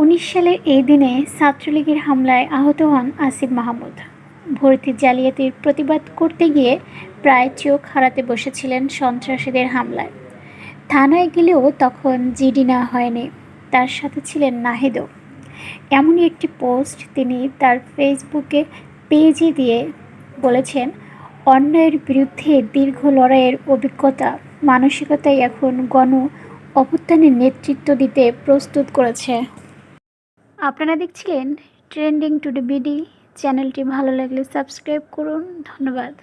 উনিশ সালের এই দিনে ছাত্রলীগের হামলায় আহত হন আসিফ মাহমুদ। ভর্তি জালিয়াতির প্রতিবাদ করতে গিয়ে প্রায় চোখ হারাতে বসেছিলেন সন্ত্রাসীদের হামলায়। থানায় গেলেও তখন জিডি না হয়নি। তার সাথে ছিলেন নাহিদও। এমনই একটি পোস্ট তিনি তার ফেসবুকে পেজে দিয়ে বলেছেন, অন্যায়ের বিরুদ্ধে দীর্ঘ লড়াইয়ের অভিজ্ঞতা মানসিকতাই এখন গণ অভ্যুত্থানের নেতৃত্ব দিতে প্রস্তুত করেছে। আপনারা দেখছিলেন ট্রেন্ডিং টুডে বিডি। চ্যানেলটি ভালো লাগলে সাবস্ক্রাইব করুন। ধন্যবাদ।